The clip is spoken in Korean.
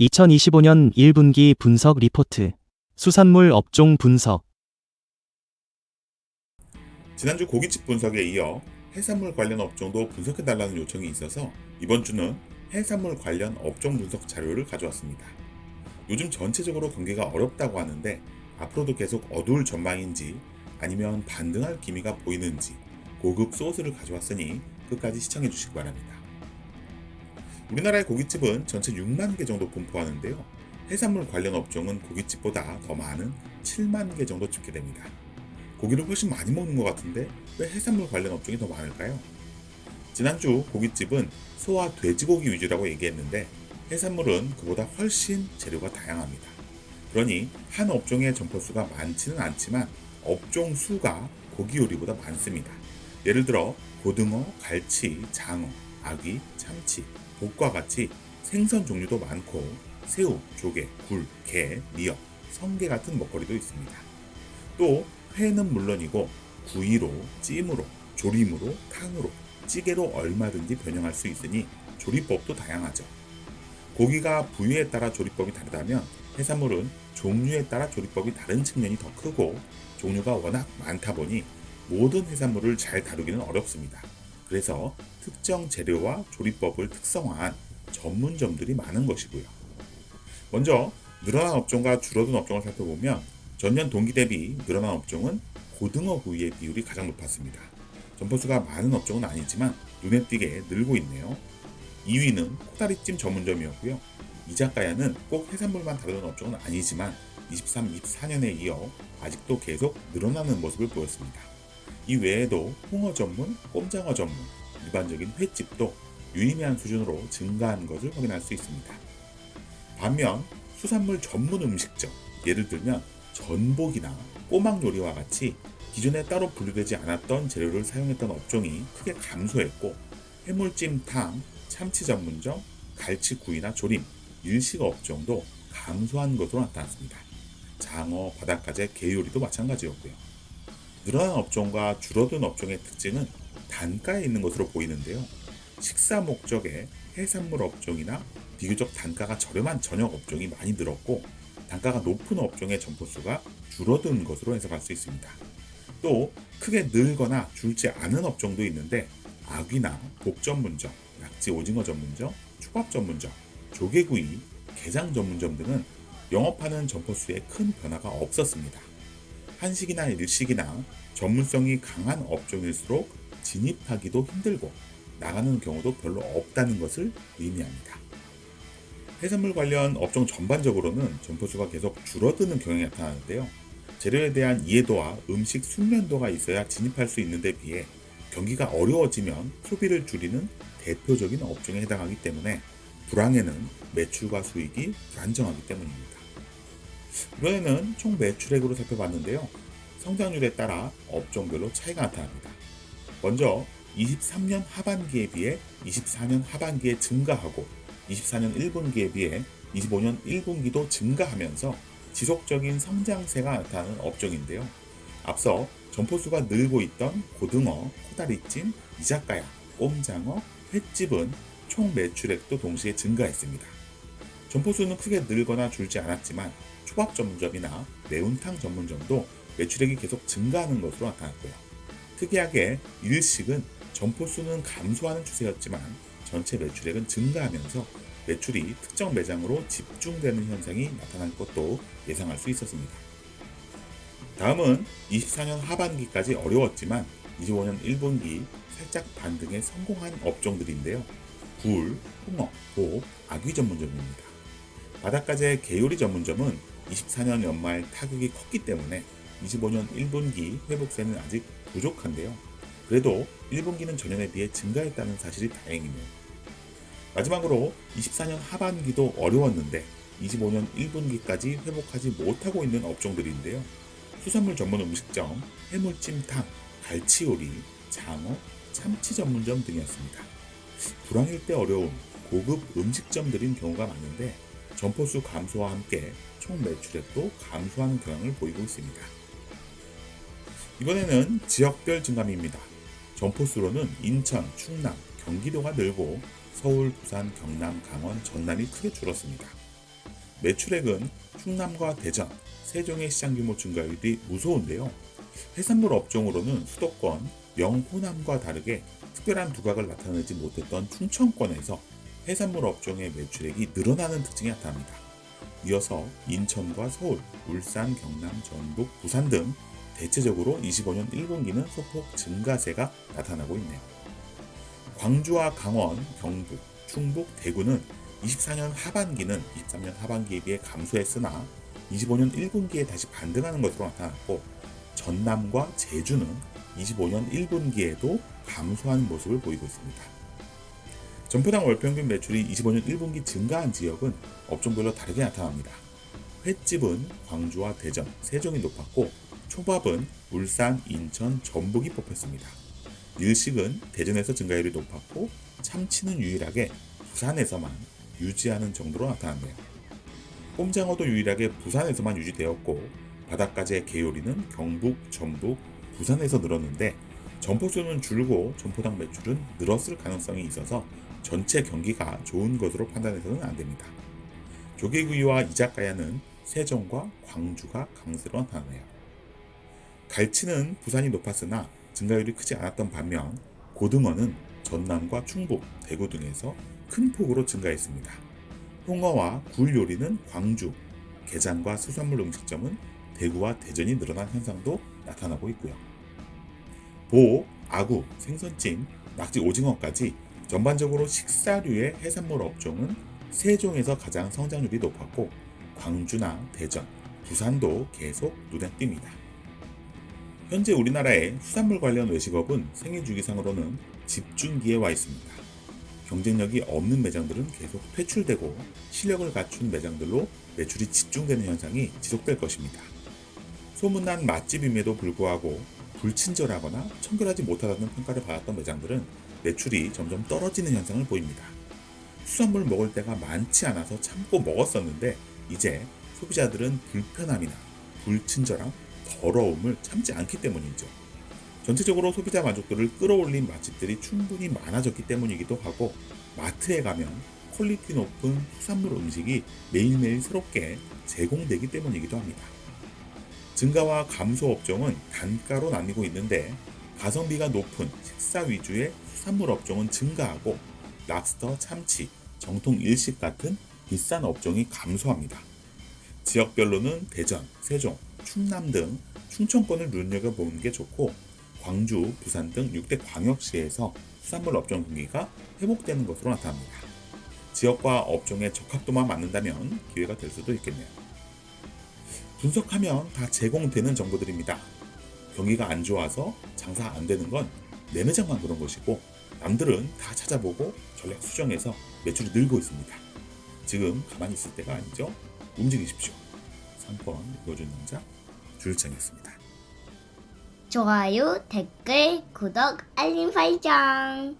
2025년 1분기 분석 리포트. 수산물 업종 분석. 지난주 고깃집 분석에 이어 해산물 관련 업종도 분석해달라는 요청이 있어서 이번 주는 해산물 관련 업종 분석 자료를 가져왔습니다. 요즘 전체적으로 경기가 어렵다고 하는데 앞으로도 계속 어두울 전망인지 아니면 반등할 기미가 보이는지 고급 소스를 가져왔으니 끝까지 시청해 주시기 바랍니다. 우리나라의 고깃집은 전체 6만 개 정도 분포하는데요. 해산물 관련 업종은 고깃집보다 더 많은 7만 개 정도 집계됩니다. 고기를 훨씬 많이 먹는 것 같은데 왜 해산물 관련 업종이 더 많을까요? 지난주 고깃집은 소와 돼지고기 위주라고 얘기했는데 해산물은 그보다 훨씬 재료가 다양합니다. 그러니 한 업종의 점포수가 많지는 않지만 업종 수가 고기 요리보다 많습니다. 예를 들어 고등어, 갈치, 장어, 아귀, 참치, 복과 같이 생선 종류도 많고 새우, 조개, 굴, 게, 미역, 성게 같은 먹거리도 있습니다. 또 회는 물론이고 구이로, 찜으로, 조림으로, 탕으로, 찌개로 얼마든지 변형할 수 있으니 조리법도 다양하죠. 고기가 부위에 따라 조리법이 다르다면 해산물은 종류에 따라 조리법이 다른 측면이 더 크고 종류가 워낙 많다 보니 모든 해산물을 잘 다루기는 어렵습니다. 그래서 특정 재료와 조리법을 특성화한 전문점들이 많은 것이고요. 먼저 늘어난 업종과 줄어든 업종을 살펴보면 전년 동기 대비 늘어난 업종은 고등어 구이의 비율이 가장 높았습니다. 점포수가 많은 업종은 아니지만 눈에 띄게 늘고 있네요. 2위는 코다리찜 전문점이었고요. 이자카야는 꼭 해산물만 다루는 업종은 아니지만 23, 24년에 이어 아직도 계속 늘어나는 모습을 보였습니다. 이 외에도 홍어 전문, 꼼장어 전문, 일반적인 횟집도 유의미한 수준으로 증가한 것을 확인할 수 있습니다. 반면 수산물 전문 음식점, 예를 들면 전복이나 꼬막 요리와 같이 기존에 따로 분류되지 않았던 재료를 사용했던 업종이 크게 감소했고 해물찜탕, 참치 전문점, 갈치구이나 조림, 일식 업종도 감소한 것으로 나타났습니다. 장어, 바닷가재, 게요리도 마찬가지였고요. 늘어난 업종과 줄어든 업종의 특징은 단가에 있는 것으로 보이는데요. 식사 목적의 해산물 업종이나 비교적 단가가 저렴한 저녁 업종이 많이 늘었고 단가가 높은 업종의 점포수가 줄어든 것으로 해석할 수 있습니다. 또 크게 늘거나 줄지 않은 업종도 있는데 아귀나 복 전문점, 낙지 오징어 전문점, 초밥 전문점, 조개구이, 게장 전문점 등은 영업하는 점포수에 큰 변화가 없었습니다. 한식이나 일식이나 전문성이 강한 업종일수록 진입하기도 힘들고 나가는 경우도 별로 없다는 것을 의미합니다. 해산물 관련 업종 전반적으로는 점포수가 계속 줄어드는 경향이 나타나는데요. 재료에 대한 이해도와 음식 숙련도가 있어야 진입할 수 있는 데 비해 경기가 어려워지면 소비를 줄이는 대표적인 업종에 해당하기 때문에 불황에는 매출과 수익이 불안정하기 때문입니다. 이번에는 총 매출액으로 살펴봤는데요. 성장률에 따라 업종별로 차이가 나타납니다. 먼저 23년 하반기에 비해 24년 하반기에 증가하고 24년 1분기에 비해 25년 1분기도 증가하면서 지속적인 성장세가 나타나는 업종인데요. 앞서 점포수가 늘고 있던 고등어, 코다리찜, 이자카야, 꼼장어, 횟집은 총 매출액도 동시에 증가했습니다. 점포수는 크게 늘거나 줄지 않았지만 초밥 전문점이나 매운탕 전문점도 매출액이 계속 증가하는 것으로 나타났고요. 특이하게 일식은 점포수는 감소하는 추세였지만 전체 매출액은 증가하면서 매출이 특정 매장으로 집중되는 현상이 나타날 것도 예상할 수 있었습니다. 다음은 24년 하반기까지 어려웠지만 25년 1분기 살짝 반등에 성공한 업종들인데요. 굴, 홍어, 복, 아귀 전문점입니다. 바닷가재 개요리 전문점은 24년 연말 타격이 컸기 때문에 25년 1분기 회복세는 아직 부족한데요. 그래도 1분기는 전년에 비해 증가했다는 사실이 다행이네요. 마지막으로 24년 하반기도 어려웠는데 25년 1분기까지 회복하지 못하고 있는 업종들인데요. 수산물 전문 음식점, 해물찜탕, 갈치요리, 장어, 참치 전문점 등이었습니다. 불황일 때 어려운 고급 음식점들인 경우가 많은데 점포수 감소와 함께 총 매출액도 감소하는 경향을 보이고 있습니다. 이번에는 지역별 증감입니다. 점포수로는 인천, 충남, 경기도가 늘고 서울, 부산, 경남, 강원, 전남이 크게 줄었습니다. 매출액은 충남과 대전, 세종의 시장 규모 증가율이 무서운데요. 해산물 업종으로는 수도권, 영호남과 다르게 특별한 두각을 나타내지 못했던 충청권에서 해산물 업종의 매출액이 늘어나는 특징이 나타납니다. 이어서 인천과 서울, 울산, 경남, 전북, 부산 등 대체적으로 25년 1분기는 소폭 증가세가 나타나고 있네요. 광주와 강원, 경북, 충북, 대구는 24년 하반기는 23년 하반기에 비해 감소했으나 25년 1분기에 다시 반등하는 것으로 나타났고 전남과 제주는 25년 1분기에도 감소하는 모습을 보이고 있습니다. 점포당 월평균 매출이 25년 1분기 증가한 지역은 업종별로 다르게 나타납니다. 횟집은 광주와 대전, 세종이 높았고 초밥은 울산, 인천, 전북이 뽑혔습니다. 일식은 대전에서 증가율이 높았고 참치는 유일하게 부산에서만 유지하는 정도로 나타났네요. 꼼장어도 유일하게 부산에서만 유지되었고 바닷가재 개요리는 경북, 전북, 부산에서 늘었는데 점포수는 줄고 점포당 매출은 늘었을 가능성이 있어서 전체 경기가 좋은 것으로 판단해서는 안 됩니다. 조개구이와 이자카야는 세종과 광주가 강세로 나타나네요. 갈치는 부산이 높았으나 증가율이 크지 않았던 반면 고등어는 전남과 충북, 대구 등에서 큰 폭으로 증가했습니다. 홍어와 굴 요리는 광주, 게장과 수산물 음식점은 대구와 대전이 늘어난 현상도 나타나고 있고요. 보, 아구, 생선찜, 낙지, 오징어까지 전반적으로 식사류의 해산물 업종은 세종에서 가장 성장률이 높았고 광주나 대전, 부산도 계속 눈에 띕니다. 현재 우리나라의 수산물 관련 외식업은 생애 주기상으로는 집중기에 와 있습니다. 경쟁력이 없는 매장들은 계속 퇴출되고 실력을 갖춘 매장들로 매출이 집중되는 현상이 지속될 것입니다. 소문난 맛집임에도 불구하고 불친절하거나 청결하지 못하다는 평가를 받았던 매장들은 매출이 점점 떨어지는 현상을 보입니다. 수산물 먹을 때가 많지 않아서 참고 먹었었는데 이제 소비자들은 불편함이나 불친절함, 더러움을 참지 않기 때문이죠. 전체적으로 소비자 만족도를 끌어올린 맛집들이 충분히 많아졌기 때문이기도 하고 마트에 가면 퀄리티 높은 수산물 음식이 매일매일 새롭게 제공되기 때문이기도 합니다. 증가와 감소 업종은 단가로 나뉘고 있는데 가성비가 높은 식사 위주의 수산물 업종은 증가하고 랍스터, 참치, 정통 일식 같은 비싼 업종이 감소합니다. 지역별로는 대전, 세종, 충남 등 충청권을 눈여겨보는 게 좋고 광주, 부산 등 6대 광역시에서 수산물 업종 분기가 회복되는 것으로 나타납니다. 지역과 업종의 적합도만 맞는다면 기회가 될 수도 있겠네요. 분석하면 다 제공되는 정보들입니다. 경기가 안 좋아서 장사 안 되는 건 내 매장만 그런 것이고 남들은 다 찾아보고 전략 수정해서 매출이 늘고 있습니다. 지금 가만히 있을 때가 아니죠. 움직이십시오. 상권 읽어준 남자 줄창이었습니다. 좋아요, 댓글, 구독, 알림 설정.